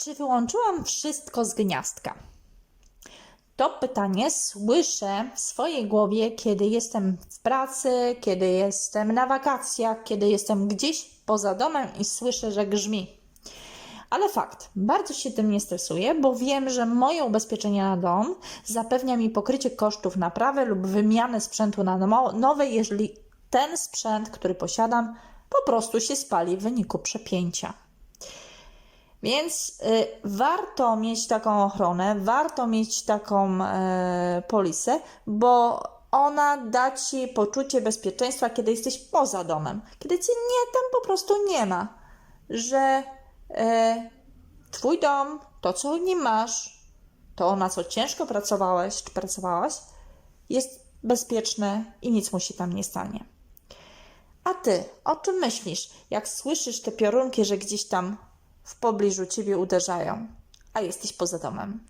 Czy wyłączyłam wszystko z gniazdka? To pytanie słyszę w swojej głowie, kiedy jestem w pracy, kiedy jestem na wakacjach, kiedy jestem gdzieś poza domem i słyszę, że grzmi. Ale fakt, bardzo się tym nie stresuję, bo wiem, że moje ubezpieczenie na dom zapewnia mi pokrycie kosztów naprawy lub wymiany sprzętu na no- nowy, jeżeli ten sprzęt, który posiadam, po prostu się spali w wyniku przepięcia. Więc y, warto mieć taką ochronę, warto mieć taką e, polisę, bo ona da ci poczucie bezpieczeństwa, kiedy jesteś poza domem. Kiedy cię nie, tam po prostu nie ma. Że e, twój dom, to co w nim masz, to na co ciężko pracowałeś czy pracowałaś, jest bezpieczne i nic mu się tam nie stanie. A ty, o czym myślisz, jak słyszysz te piorunki, że gdzieś tam w pobliżu ciebie uderzają, a jesteś poza domem?